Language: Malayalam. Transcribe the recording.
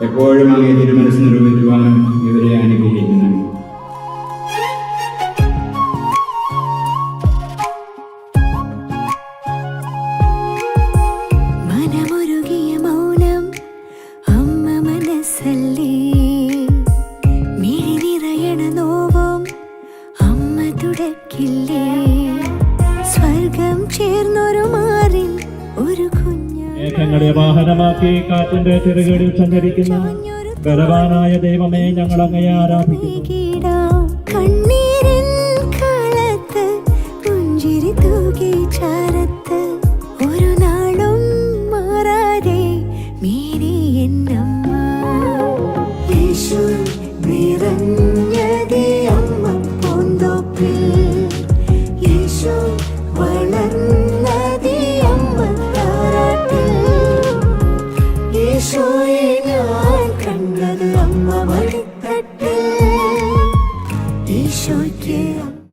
എപ്പോഴും അങ്ങേ തിരുമനസ് നിരൂപിക്കുവാനും ഇവരെ അനുഗ്രഹിക്കണം മനമുരുകിയ കുഞ്ഞു മേഘങ്ങളെ വാഹനമാക്കി കാറ്റിന്റെ ചെറുകടിൽ സഞ്ചരിക്കുന്ന ബലവാനായ ദൈവമേ ഞങ്ങൾ അങ്ങയെ ആരാധിക്കുന്നു. ഒരു നാളും മാറാതെ മേരി എന്നമ്മ കളിത്തട്ട് ഈശോയ്ക്ക്